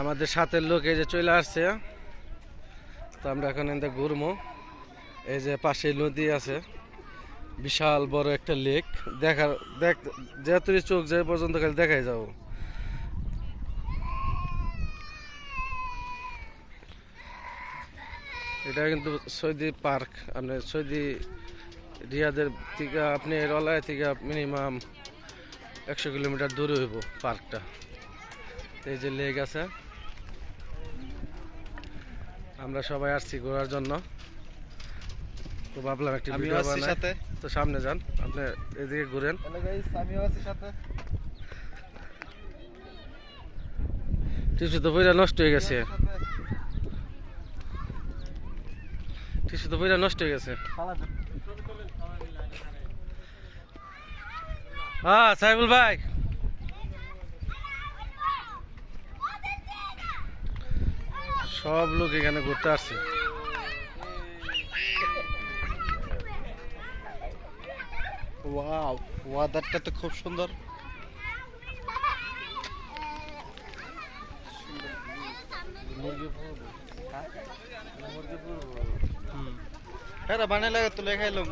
আমাদের সাথের লোক এই যে চলে আসছে। তো আমরা এখন এখানে ঘুরবো এই যে পাশে নদী আছে। বিশাল বড় একটা লেক দেখার দেখ যেহেতু চোখ যায় পর্যন্ত খালি দেখাই যাব এটা কিন্তু সৌদি পার্ক। আপনি সৌদি রিয়াদের থেকে আপনি রলায় থেকে মিনিমাম একশো কিলোমিটার দূরে হইব পার্কটা। এই যে লেক আছে। আমরা সবাই আসছি ঘোরার জন্য। তো ভাবলাম একটি ভিডিও বানাই। সাথে। তো সামনে যান আপনি এদিকে ঘুরেন। আমিও আছি সাথে। টিসু তো বইটা নষ্ট হয়ে গেছে। টিসু তো বইটা নষ্ট হয়ে গেছে। হ্যাঁ সাইবুল ভাই। সব লোক এখানে ঘুরতে আসছে। ওয়াও ওয়াদারটা তো খুব সুন্দর। হ্যাঁ? বানাই লাগে তুলে খাইলাম